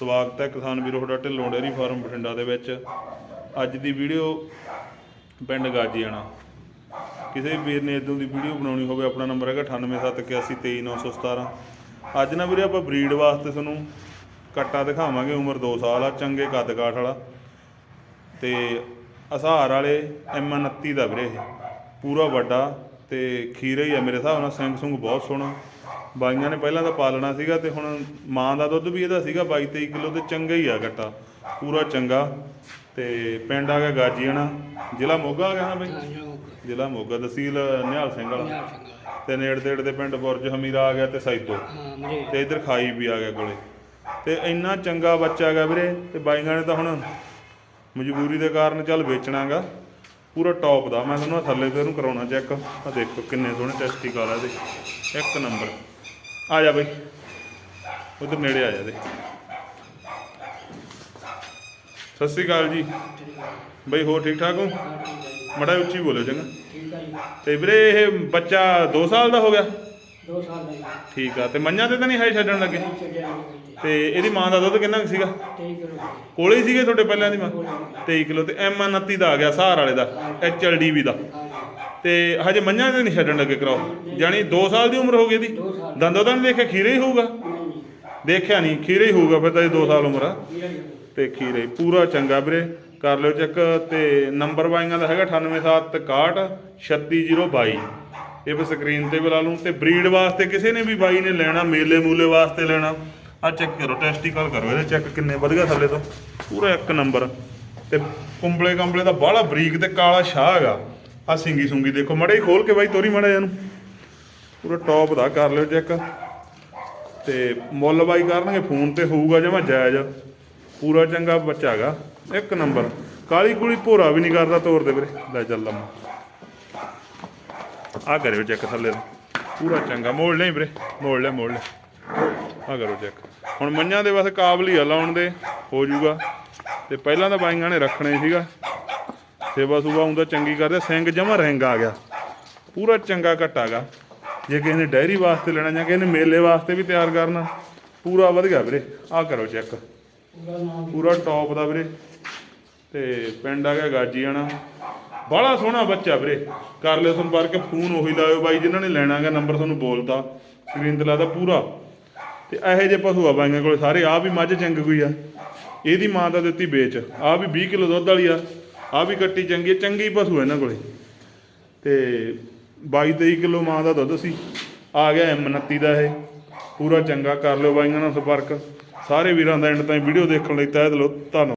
ਸਵਾਗਤ ਹੈ ਕਿਸਾਨ ਵੀਰੋ, ਤੁਹਾਡਾ ਢਿੱਲੋਂ ਡੇਅਰੀ ਫਾਰਮ ਬਠਿੰਡਾ ਦੇ ਵਿੱਚ। ਅੱਜ ਦੀ ਵੀਡੀਓ ਪਿੰਡ ਗਾਜੀਆਣਾ ਕਿਸੇ ਵੀਰ ਨੇ ਇਦੋਂ ਦੀ ਵੀਡੀਓ ਬਣਾਉਣੀ ਹੋਵੇ, ਆਪਣਾ ਨੰਬਰ ਹੈਗਾ 9871823917 ਅੱਜ ਨਾ ਵੀਰੇ ਆਪਾਂ ਬਰੀਡ ਵਾਸਤੇ ਤੁਹਾਨੂੰ ਕੱਟਾ ਦਿਖਾਵਾਂਗੇ, ਉਮਰ 2 ਸਾਲ ਆ, ਚੰਗੇ ਕੱਦ ਕਾਠ ਵਾਲਾ। ਤੇ ਅਸਹਾਰ ਵਾਲੇ M29 ਦਾ ਵੀਰੇ ਇਹ, ਪੂਰਾ ਵੱਡਾ। ਤੇ ਖੀਰਾ ਹੀ ਆ ਮੇਰੇ ਹਿਸਾਬ ਨਾਲ ਸਿੰਘ ਸੁੰਗ ਬਹੁਤ ਸੋਹਣਾ। ਬਾਈਆਂ ਨੇ ਪਹਿਲਾਂ ਤਾਂ ਪਾਲਣਾ ਸੀਗਾ ਤੇ ਹੁਣ ਮਾਂ ਦਾ ਦੁੱਧ ਵੀ ਇਹਦਾ ਸੀਗਾ 22 23 ਕਿਲੋ ਤੇ ਚੰਗਾ ਹੀ ਆ ਗੱਟਾ ਪੂਰਾ ਚੰਗਾ। ਤੇ ਪਿੰਡ ਆ ਗਿਆ ਗਾਜੀਆਣਾ ਜ਼ਿਲ੍ਹਾ ਮੋਗਾ ਆ ਗਿਆ ਨਾ ਬਈ? ਜ਼ਿਲ੍ਹਾ ਮੋਗਾ। ਤਹਿਸੀਲ ਨਿਹਾਲ ਸਿੰਘ ਵਾਲਾ। ਤੇ ਨੇੜੇ ਤੇੜੇ ਦੇ ਪਿੰਡ ਬੁਰਜ ਹਮੀਰਾ ਆ ਗਿਆ ਤੇ ਸੈਦੋ ਤੇ ਇਧਰ ਖਾਈ ਵੀ ਆ ਗਿਆ ਕੋਲੇ। ਤੇ ਇੰਨਾ ਚੰਗਾ ਬੱਚਾ ਹੈਗਾ ਵੀਰੇ ਤੇ ਬਾਈਆਂ ਨੇ ਤਾਂ ਹੁਣ ਮਜਬੂਰੀ ਦੇ ਕਾਰਨ ਚੱਲ ਵੇਚਣਾਗਾ। ਪੂਰਾ ਟੌਪ ਦਾ। ਮੈਂ ਤੁਹਾਨੂੰ ਥੱਲੇ ਤੇ ਇਹਨੂੰ ਕਰਾਉਣਾ ਚੈੱਕ ਆ ਦੇਖੋ ਕਿੰਨੇ ਸੋਹਣੇ ਟੈਸਟੀਕਲ ਆ ਇਹਦੇ। ਇੱਕ ਨੰਬਰ ਆ ਜਾ ਬਈ। ਉਧਰ ਨੇੜੇ ਆ ਜਾ ਦੇ। ਸਤਿ ਸ੍ਰੀ ਅਕਾਲ ਜੀ। ਬਈ ਹੋਰ ਠੀਕ ਠਾਕ ਹੋ? ਮੜਾ ਉੱਚੀ ਬੋਲਿਓ ਚੰਗਾ। ਠੀਕ ਤੇ ਵੀਰੇ ਇਹ ਬੱਚਾ 2 ਸਾਲ ਦਾ ਹੋ ਗਿਆ? ਦੋ ਸਾਲ ਦਾ ਠੀਕ ਆ ਤੇ ਮੰਝਾਂ ਤੇ ਤਾਂ ਨਹੀਂ ਹੈ ਛੱਡਣ ਲੱਗੇ? ਛੱਡਿਆ ਨਹੀਂ ਤੇ ਇਹਦੀ ਮਾਂ ਦਾ ਦੁੱਧ ਕਿੰਨਾ ਕੁ ਸੀਗਾ? ਤੇਈ ਕਰੋ ਕੋਲੇ ਹੀ ਸੀਗੇ ਤੁਹਾਡੇ ਪਹਿਲਾਂ ਦੀ ਮਾਂ? 23 ਕਿਲੋ ਤੇ ਐਮ 29 ਦਾ ਆ ਗਿਆ ਸਹਾਰ ਵਾਲੇ ਦਾ ਐਚਐਲਡੀਵੀ ਦਾ। ਹਾਂ ਤੇ ਹਜੇ ਮੰਝਾਂ ਤੇ ਨਹੀਂ ਛੱਡਣ ਲੱਗੇ ਕਰਾਓ। ਜਾਨੀ 2 ਸਾਲ ਦੀ ਉਮਰ ਹੋ ਗਈ ਇਹਦੀ। ਦੋ ਸਾਲ। ਦੰਦੋਂ ਤਾਂ ਨਹੀਂ ਦੇਖਿਆ ਖੀਰੇ ਹੀ ਹੋਊਗਾ? ਨਹੀਂ ਦੇਖਿਆ ਨਹੀਂ ਖੀਰੇ ਹੀ ਹੋਊਗਾ ਫਿਰ ਤਾਂ ਇਹ 2 ਸਾਲ ਉਮਰ ਆ। ਤੇ ਖੀਰੇ ਪੂਰਾ ਚੰਗਾ ਵੀਰੇ। ਕਰ ਲਿਓ ਚੈੱਕ ਤੇ ਨੰਬਰ ਬਾਈਆਂ ਦਾ ਹੈਗਾ 98761 36022 ਇਹ ਵੀ ਸਕਰੀਨ ਤੇ ਵੀ ਲਾ ਲੂੰ ਤੇ ਬਰੀਡ ਵਾਸਤੇ ਕਿਸੇ ਨੇ ਵੀ ਬਾਈ ਨੇ ਲੈਣਾ, ਮੇਲੇ ਮੂਲੇ ਵਾਸਤੇ ਲੈਣਾ। ਆ ਚੈੱਕ ਕਰੋ ਟੈਸਟੀਕਲ ਕਰੋ, ਇਹਦੇ ਚੈੱਕ ਕਿੰਨੇ ਵਧੀਆ ਥੱਲੇ ਤੋਂ। ਪੂਰਾ ਇੱਕ ਨੰਬਰ ਤੇ ਕੁੰਬਲੇ ਕੰਬਲੇ ਦਾ ਬਾਹਲਾ ਬਰੀਕ ਤੇ ਕਾਲਾ ਸ਼ਾਹ ਹੈਗਾ। ਆ ਸਿੰਗੀ ਸੁੰਗੀ ਦੇਖੋ, ਮੜੇ ਹੀ ਖੋਲ ਕੇ ਬਾਈ ਤੋਰੀ ਮੜਾ ਇਹਨੂੰ। ਪੂਰਾ ਟੌਪ ਦਾ ਕਰ ਲਿਓ ਚੈੱਕ ਤੇ ਮੁੱਲ ਬਾਈ ਕਰਨਗੇ, ਫੋਨ ਤੇ ਹੋਊਗਾ ਜਮਾ ਜਾਇਜ਼। ਪੂਰਾ ਚੰਗਾ ਬੱਚਾ ਹੈਗਾ। ਇੱਕ ਨੰਬਰ ਕਾਲੀ ਕੁਲੀ ਭੋਰਾ ਵੀ ਨਹੀਂ ਕਰਦਾ ਤੋਰ ਦੇ ਵੀਰੇ। ਲੈ ਚੱਲ ਲੰਮਾ। ਆ ਕਰਿਓ ਚੈੱਕ ਥੱਲੇ ਤੋਂ। ਪੂਰਾ ਚੰਗਾ। ਮੋੜ ਲੈ ਵੀਰੇ। ਮੋੜ ਲੈ ਮੋੜ ਲੈ। ਆ ਕਰੋ ਚੈੱਕ। ਹੁਣ ਮੰਝਾਂ ਦੇ ਬਸ ਕਾਬਲ ਹੀ ਆ ਲਾਉਣ ਦੇ। ਹੋ ਜਾਊਗਾ ਤੇ ਪਹਿਲਾਂ ਤਾਂ ਬਾਈਆਂ ਨੇ ਰੱਖਣੇ ਸੀਗਾ। ਸੇਵਾ ਸੁਭਾ ਹੁੰਦਾ ਚੰਗੀ ਕਰਦੇ। ਸਿੰਘ ਜਮਾ ਰਹਿੰਗ ਆ ਗਿਆ। ਪੂਰਾ ਚੰਗਾ ਘਟਾਗਾ ਜੇ ਕਿਸੇ ਨੇ ਡਾਇਰੀ ਵਾਸਤੇ ਲੈਣਾ ਜਾਂ ਕਿਸੇ ਨੇ ਮੇਲੇ ਵਾਸਤੇ ਵੀ ਤਿਆਰ ਕਰਨਾ, ਪੂਰਾ ਵਧੀਆ ਵੀਰੇ। ਆ ਕਰੋ ਚੈੱਕ। ਪੂਰਾ ਨਾਮ ਪੂਰਾ ਟੌਪ ਦਾ ਵੀਰੇ। ਤੇ ਪਿੰਡ ਆ ਗਿਆ ਗਾਜੀਆਣਾ। ਬੜਾ ਸੋਹਣਾ ਬੱਚਾ ਵੀਰੇ। ਕਰ ਲਿਓ ਸੰਪਰਕ ਫੋਨ, ਉਹੀ ਲਾਇਓ ਬਾਈ, ਜਿਨ੍ਹਾਂ ਨੇ ਲੈਣਾਗਾ ਨੰਬਰ ਤੁਹਾਨੂੰ ਬੋਲਤਾ। ਸਕਰੀਨ ਤੇ ਲਾਦਾ ਪੂਰਾ। ਤੇ ਇਹੋ ਜਿਹੇ ਪਸ਼ੂ ਆ ਬਾਈਆਂ ਕੋਲ ਸਾਰੇ ਆ ਵੀ ਮੱਝ ਚੰਗ ਕੋਈ ਆ। ਇਹਦੀ ਮਾਂ ਦਾ ਦਿੱਤੀ ਵੇਚ। ਆ ਵੀ 20 ਕਿਲੋ ਦੁੱਧ ਵਾਲੀ ਆ। ਆ ਵੀ ਕੱਟੀ ਚੰਗੀ ਆ, ਚੰਗੀ ਪਸ਼ੂ ਆ ਇਹਨਾਂ ਕੋਲੇ। ਤੇ 22 23 ਕਿਲੋ ਮਾਂ ਦਾ ਦੁੱਧ ਸੀ। ਆ ਗਿਆ M29 ਦਾ ਇਹ। ਪੂਰਾ ਚੰਗਾ। ਕਰ ਲਿਓ ਬਾਈਆਂ ਨਾਲ ਸੰਪਰਕ। ਸਾਰੇ ਵੀਰਾਂ ਦਾ ਐਂਡ ਤਾਈਂ ਵੀਡੀਓ ਦੇਖਣ ਲਈ ਤਹਿ ਦਿਲੋਂ ਧੰਨਵਾਦ।